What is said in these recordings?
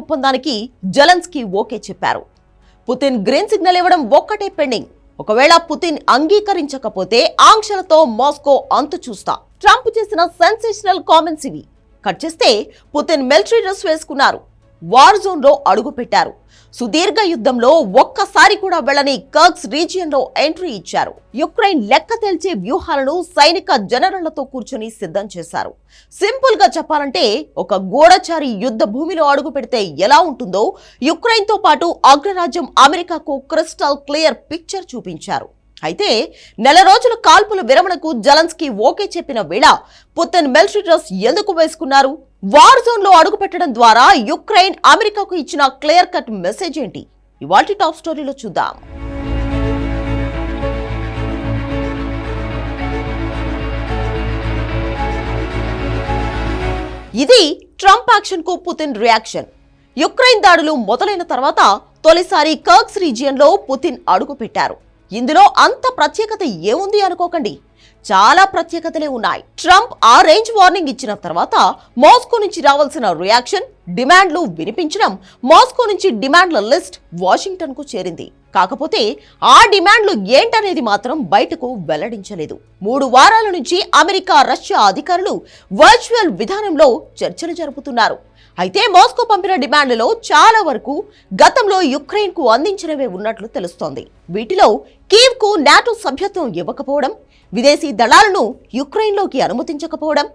ఒప్పందానికి Zelensky okay చెప్పారు. Putin green signal ఇవ్వడం ఒక్కటే పెండింగ్. ఒకవేళ పుతిన్ అంగీకరించకపోతే ఆంక్షలతో మాస్కో అంతు చూస్తా. ట్రంప్ చేసిన సెన్సేషనల్ కామెంట్స్ ఇవి. కట్ చేస్తే పుతిన్ మిలిటరీ డ్రెస్ వేసుకున్నారు. వార్ జోన్లో సుదీర్ఘ యుద్ధంలో ఒక్కసారి కూడా వెళ్ళని కర్క్స్ రీజియన్లో ఎంట్రీ ఇచ్చారు. యుక్రెయిన్ లెక్క తేల్చే వ్యూహాలను సైనిక జనరళ్ళతో కూర్చొని సిద్ధం చేశారు. సింపుల్గా చెప్పాలంటే ఒక గోడచారి యుద్ధ భూమిలో అడుగు పెడితే ఎలా ఉంటుందో యుక్రెయిన్తో పాటు అగ్రరాజ్యం అమెరికాకు క్రిస్టల్ క్లియర్ పిక్చర్ చూపించారు. అయితే నెల రోజుల కాల్పుల విరమణకు జలన్స్కీ ఓకే చెప్పిన వేళ పుతిన్ మిలిటరీ డ్రెస్ ఎందుకు వేసుకున్నారు? వార్ జోన్లో అడుగుపెట్టడం ద్వారా యుక్రెయిన్ అమెరికాకు ఇచ్చిన క్లియర్ కట్ మెసేజ్ ఏంటి? ఇవాటి టాప్ స్టోరీలో చూద్దాం. ఇది ట్రంప్ యాక్షన్కు పుతిన్ రియాక్షన్ యుక్రెయిన్ దాడులు మొదలైన తర్వాత తొలిసారి కర్క్స్ రీజియన్లో పుతిన్ అడుగుపెట్టారు ఇందులో అంత ప్రత్యేకత ఏముంది అనుకోకండి. చాలా ప్రత్యేకతలే ఉన్నాయి. ట్రంప్ ఆ రేంజ్ వార్నింగ్ ఇచ్చిన తర్వాత మాస్కో నుంచి రావాల్సిన రియాక్షన్ డిమాండ్లు వినిపించడం మాస్కో నుంచి డిమాండ్ల లిస్ట్ వాషింగ్టన్కు చేరింది. కాకపోతే ఆ డిమాండ్లు ఏంటనేది మాత్రం బయటకు వెల్లడించలేదు. మూడు వారాల నుంచి అమెరికా రష్యా అధికారులు వర్చువల్ విధానంలో చర్చలు జరుపుతున్నారు. అయితే మాస్కో పంపిన డిమాండ్లలో చాలా వరకు గతంలో యుక్రెయిన్కు అందించినవే ఉన్నట్లు తెలుస్తోంది. వీటిలో కీవ్కు నాటో సభ్యత్వం ఇవ్వకపోవడం విదేశీ దళాలను యుక్రెయిన్లోకి అనుమతించకపోవడం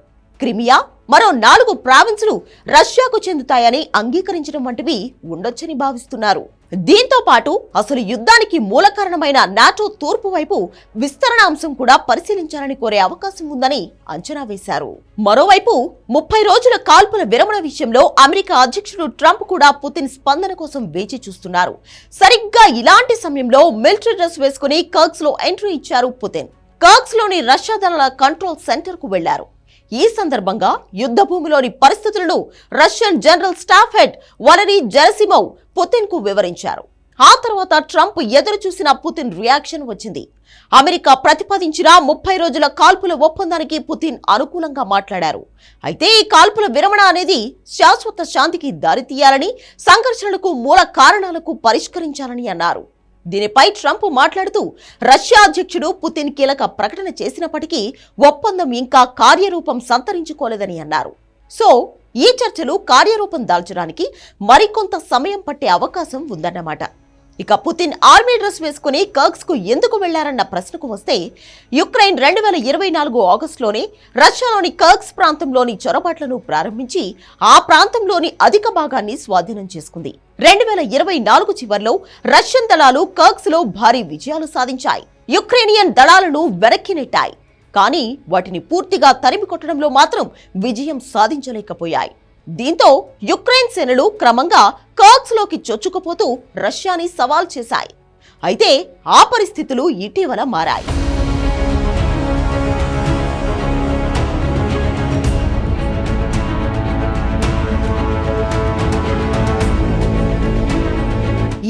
క్రిమియా మరో నాలుగు ప్రావిన్సులు రష్యాకు చెందుతాయని అంగీకరించడం వంటివి ఉండొచ్చని భావిస్తున్నారు. దీంతో పాటు అసలు యుద్ధానికి మూల కారణమైన నాటో తూర్పు వైపు విస్తరణ అంశం కూడా పరిశీలించాలని కోరే అవకాశం ఉందని అంచనా వేశారు. మరోవైపు ముప్పై రోజుల కాల్పుల విరమణ విషయంలో అమెరికా అధ్యక్షుడు ట్రంప్ కూడా పుతిన్ స్పందన కోసం వేచి చూస్తున్నారు. సరిగ్గా ఇలాంటి సమయంలో మిలిటరీ డ్రెస్ వేసుకుని కర్క్స్లో ఎంట్రీ ఇచ్చారు పుతిన్. కర్క్స్లోని రష్యా దళాల కంట్రోల్ సెంటర్కు వెళ్ళారు. ఈ సందర్భంగా యుద్ధ భూమిలోని పరిస్థితులను Russian general staff head Valery Gerasimov పుతిన్కు వివరించారు. ఆ తర్వాత ట్రంప్ ఎదురు చూసిన పుతిన్ రియాక్షన్ వచ్చింది. అమెరికా ప్రతిపాదించిన ముప్పై రోజుల కాల్పుల ఒప్పందానికి పుతిన్ అనుకూలంగా మాట్లాడారు. అయితే ఈ కాల్పుల విరమణ అనేది శాశ్వత శాంతికి దారితీయాలని సంఘర్షణలకు మూల కారణాలకు పరిష్కరించాలని అన్నారు. దీనిపై ట్రంప్ మాట్లాడుతూ రష్యా అధ్యక్షుడు పుతిన్ కీలక ప్రకటన చేసినప్పటికీ ఒప్పందం ఇంకా కార్యరూపం సంతరించుకోలేదని అన్నారు. సో ఈ చర్చలు కార్యరూపం దాల్చడానికి మరికొంత సమయం పట్టే అవకాశం ఉందన్నమాట. ఇక పుతిన్ ఆర్మీ డ్రెస్ వేసుకుని కర్క్స్కు ఎందుకు వెళ్ళారన్న ప్రశ్నకు వస్తే యుక్రెయిన్ రెండు వేల ఇరవై నాలుగు ఆగస్టులోనే రష్యాలోని కర్క్స్ ప్రాంతంలోని చొరబాట్లను ప్రారంభించి ఆ ప్రాంతంలోని అధిక భాగాన్ని స్వాధీనం చేసుకుంది. రెండు వేల ఇరవై నాలుగు చివర్లో రష్యన్ దళాలు కర్క్స్లో భారీ విజయాలు సాధించాయి. యుక్రేనియన్ దళాలను వెనక్కి నెట్టాయి. కానీ వాటిని పూర్తిగా తరిమి కొట్టడంలో మాత్రం విజయం సాధించలేకపోయాయి. దీంతో యుక్రెయిన్ సేనలు క్రమంగా కర్క్స్లోకి చొచ్చుకుపోతూ రష్యాని సవాల్ చేశాయి. అయితే ఆ పరిస్థితులు ఇటీవల మారాయి.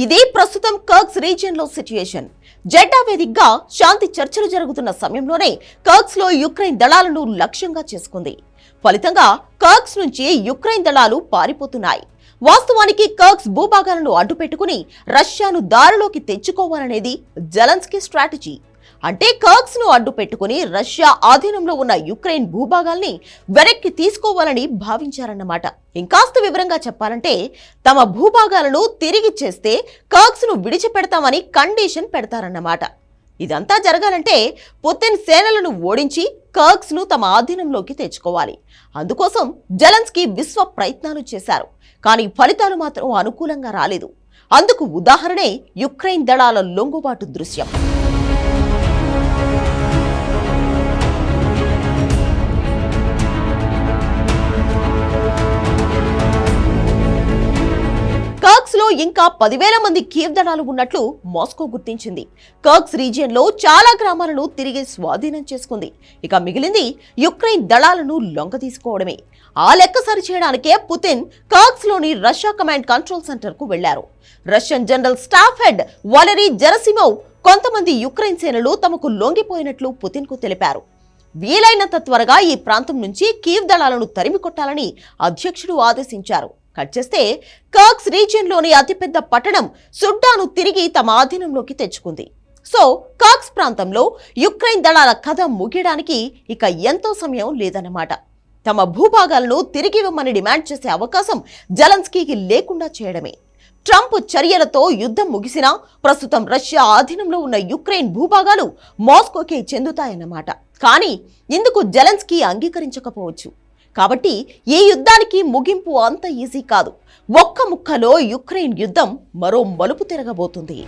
ఇదే ప్రస్తుతం కర్క్స్ రీజియన్లో సిచ్యుయేషన్ జెడ్డా వేదికగా శాంతి చర్చలు జరుగుతున్న సమయంలోనే కర్క్స్లో యుక్రెయిన్ దళాలను లక్ష్యంగా చేసుకుంది. ఫలితంగా కర్క్స్ నుంచి యుక్రెయిన్ దళాలు పారిపోతున్నాయి. వాస్తవానికి కర్క్స్ భూభాగాలను అడ్డుపెట్టుకుని రష్యాను దారిలోకి తెచ్చుకోవాలనేది జలన్స్కీ స్ట్రాటజీ. అంటే కర్క్స్ను అడ్డు పెట్టుకుని రష్యా ఆధీనంలో ఉన్న యుక్రెయిన్ భూభాగాల్ని వెనక్కి తీసుకోవాలని భావించారన్నమాట. ఇంకాస్త వివరంగా చెప్పాలంటే తమ భూభాగాలను తిరిగిచ్చేస్తే కర్క్స్ను విడిచిపెడతామని కండిషన్ పెడతారన్నమాట. ఇదంతా జరగాలంటే పుతిన్ సేనలను ఓడించి కర్క్స్ను తమ ఆధీనంలోకి తెచ్చుకోవాలి. అందుకోసం జలన్స్కీ విశ్వ ప్రయత్నాలు చేశారు. కానీ ఫలితాలు మాత్రం అనుకూలంగా రాలేదు. అందుకు ఉదాహరణే యుక్రెయిన్ దళాల లొంగుబాటు దృశ్యం. కర్క్స్ ఇంకా పదివేల మంది కీవ్ దళాలు ఉన్నట్లు మాస్కో గుర్తించింది. కర్క్స్ రీజియన్లో చాలా గ్రామాలను తిరిగి స్వాధీనం చేసుకుంది. ఇక మిగిలింది యుక్రెయిన్ దళాలను లొంగ తీసుకోవడమే ఆ లెక్క సరిచేయడానికే పుతిన్ కర్క్స్లోని రష్యా కమాండ్ కంట్రోల్ సెంటర్కు వెళ్ళారు Russian general staff head Valery Gerasimov కొంతమంది యుక్రెయిన్ సేనలు తమకు లొంగిపోయినట్లు పుతిన్కు తెలిపారు. వీలైనంత త్వరగా ఈ ప్రాంతం నుంచి కీవ్ దళాలను తరిమి కొట్టాలని అధ్యక్షుడు ఆదేశించారు. కట్ చేస్తే కర్క్స్ రీజియన్లోని అతిపెద్ద పట్టణం సుడ్డాను తిరిగి తమ ఆధీనంలోకి తెచ్చుకుంది. సో కాక్స్ ప్రాంతంలో యుక్రెయిన్ దళాల కథ ముగియడానికి ఇక ఎంతో సమయం లేదన్నమాట. తమ భూభాగాలను తిరిగి ఇవ్వమని డిమాండ్ చేసే అవకాశం జలన్స్కీకి లేకుండా చేయడమే. ట్రంప్ చర్యలతో యుద్ధం ముగిసినా ప్రస్తుతం రష్యా ఆధీనంలో ఉన్న యుక్రెయిన్ భూభాగాలు మాస్కోకే చెందుతాయన్నమాట. కానీ ఇందుకు జలెన్స్కీ అంగీకరించకపోవచ్చు. కాబట్టి ఈ యుద్ధానికి ముగింపు అంత ఈజీ కాదు. ఒక్క ముక్కలో యుక్రెయిన్ యుద్ధం మరో మలుపు తిరగబోతుంది.